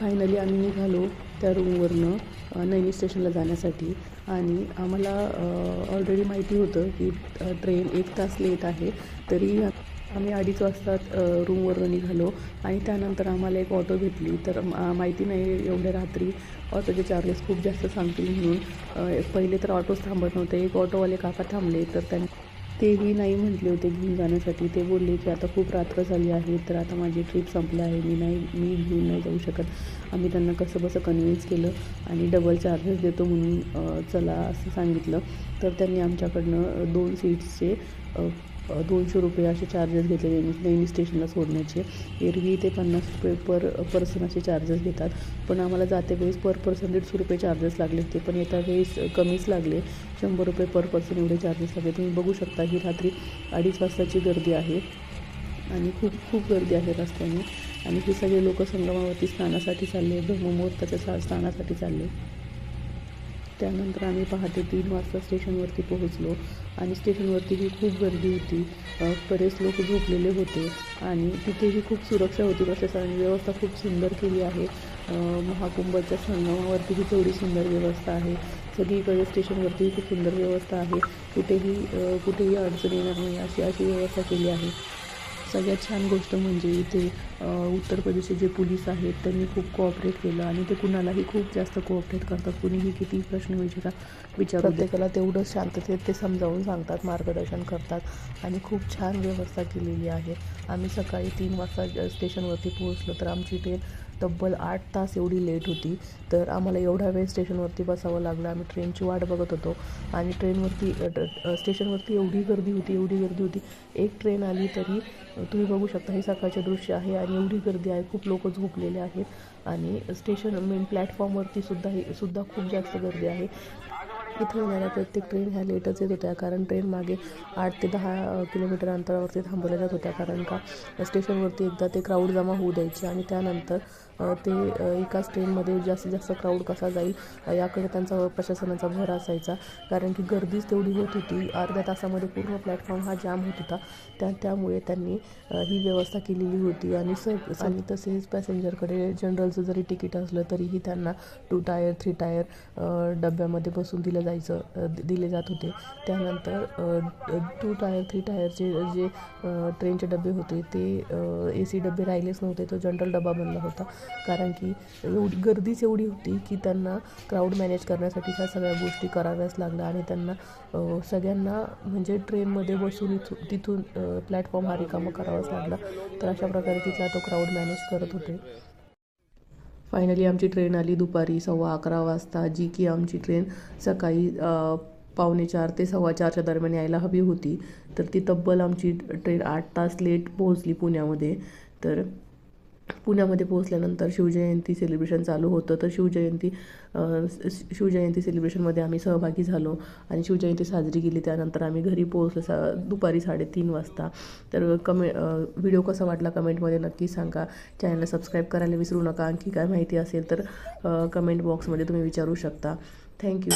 Finally आम्ही निघालो त्या रूमवरनं नैनी स्टेशनला जाण्यासाठी. आणि आम्हाला ऑलरेडी माहिती होतं की ट्रेन एक तास लेट आहे. तरी आम्ही अडीच वाजता रूमवरून रूमवरनं निघालो. आणि त्यानंतर आम्हाला एक ऑटो भेटली. तर माहिती नाही एवढ्या रात्री. ऑटोचे चार्जेस खूप जास्त सांगतील म्हणून. पहिले तर ऑटोच थांबत नव्हते. एक ऑटोवाले काका थांबले. तर त्यांनी तेही नाही म्हटले होते घेऊन जाण्यासाठी ते बोलले की आता खूप रात्र झाली आहे तर आता माझी ट्रिप संपली आहे. मी नाही मी घेऊन नाही जाऊ शकत. आम्ही त्यांना कसं बसं कन्व्हिन्स केलं आणि डबल चार्जेस देतो म्हणून चला असं सांगितलं. तर त्यांनी आमच्याकडनं दोन सीट्सचे दोनशे रुपये असे चार्जेस घेतले नेहमी स्टेशनला सोडण्याचे. एरवी ते पन्नास रुपये पर पर्सन असे चार्जेस घेतात. पण आम्हाला जाते वेळेस पर पर्सन दीडशे रुपये चार्जेस लागले ते पण येत्या वेळेस कमीच लागले. शंभर रुपये पर पर्सन एवढे चार्जेस लागले. तुम्ही बघू शकता ही रात्री अडीच वाजताची गर्दी आहे. आणि खूप खूप गर्दी आहे रस्त्याने. आणि हे सगळे लोक संगमावरती स्नानासाठी चालले ब्रह्ममुहूर्ताच्या सा स्नानासाठी चालले त्यानंतर आम्ही पहाटे तीन वाजता स्टेशनवरती पोहोचलो. आणि स्टेशनवरतीही खूप गर्दी होती. बरेच लोक झोपलेले होते आणि तिथेही खूप सुरक्षा होती. प्रशासनाने व्यवस्था खूप सुंदर केली आहे. महाकुंभच्या संगमावरतीही तेवढी सुंदर व्यवस्था आहे. सगळीकडे स्टेशनवरतीही खूप सुंदर व्यवस्था आहे. कुठेही कुठेही अडचण येणार नाही अशी अशी व्यवस्था केली आहे. सगळ्यात छान गोष्ट म्हणजे इथे उत्तर प्रदेशचे जे पोलीस आहेत त्यांनी खूप कोऑपरेट केलं आणि ते कुणालाही खूप जास्त कोऑपरेट करतात. कुणीही किती प्रश्न विचारा विचार प्रत्येकाला तेवढं शांततेत ते समजावून सांगतात मार्गदर्शन करतात आणि खूप छान व्यवस्था केलेली आहे. आम्ही सकाळी तीन वाजता स्टेशनवरती पोहोचलो तर आमची ट्रेन तब्बल आठ तास एवढी लेट होती. तर आम्हाला एवढा वेळ स्टेशनवरती बसावं लागलं. आम्ही ट्रेनची वाट बघत होतो. आणि ट्रेनवरती स्टेशनवरती एवढी गर्दी होती एवढी गर्दी होती. एक ट्रेन आली तरी तुम्ही बघू शकता हे सकाळचे दृश्य आहे आणि एवढी गर्दी आहे. खूप लोक झोपलेले आहेत. आणि स्टेशन मेन प्लॅटफॉर्मवरती सुद्धा हे सुद्धा खूप जास्त गर्दी आहे. इथं येणाऱ्या प्रत्येक ट्रेन ह्या लेटच येत होत्या. कारण ट्रेन मागे आठ ते दहा किलोमीटर अंतरावरती थांबवल्या जात होत्या. कारण का? स्टेशनवरती एकदा ते क्राऊड जमा होऊ द्यायचे आणि त्यानंतर ते एकाच ट्रेनमध्ये जास्तीत जास्त क्राऊड कसा जाईल याकडे त्यांचा प्रशासनाचा भर असायचा. कारण की गर्दीच तेवढी होत होती. अर्ध्या तासामध्ये पूर्ण प्लॅटफॉर्म हा जाम होत होता. त्या त्यामुळे त्यांनी ही व्यवस्था केलेली होती. आणि स आणि तसेच पॅसेंजरकडे जनरलचं जरी तिकीट असलं तरीही त्यांना टू टायर थ्री टायर डब्यामध्ये बसून दिलं जायचं दिले जात होते. त्यानंतर टू टायर थ्री टायरचे जे ट्रेनचे डबे होते ते ए सी डबे राहिलेच नव्हते. तो जनरल डबा बनला होता. कारण की एवढी गर्दीच एवढी होती की त्यांना क्राऊड मॅनेज करण्यासाठी ह्या सगळ्या गोष्टी कराव्याच लागल्या आणि त्यांना सगळ्यांना म्हणजे ट्रेनमध्ये बसून इथून तिथून प्लॅटफॉर्म हा रिकामा करावाच लागला. तर अशा प्रकारे तिथला तो क्राऊड मॅनेज करत होते. फायनली आमची ट्रेन आली दुपारी सव्वा अकरा वाजता जी की आमची ट्रेन सकाळी पावणे चार ते सव्वा चारच्या दरम्यान यायला हवी होती. तर ती तब्बल आमची ट्रेन आठ तास लेट पोहोचली पुण्यामध्ये. तर पुण्यामध्ये पोहोचल्यानंतर शिवजयंती सेलिब्रेशन चालू होतं. तर शिवजयंती शिवजयंती सेलिब्रेशनमध्ये आम्ही सहभागी झालो आणि शिवजयंती साजरी केली. त्यानंतर आम्ही घरी पोहोचलो सा दुपारी साडेतीन वाजता. तर कमे व्हिडिओ कसा वाटला कमेंटमध्ये नक्की सांगा. चॅनलला सबस्क्राईब करायला विसरू नका. आणखी काय माहिती असेल तर कमेंट बॉक्समध्ये तुम्ही विचारू शकता. थँक्यू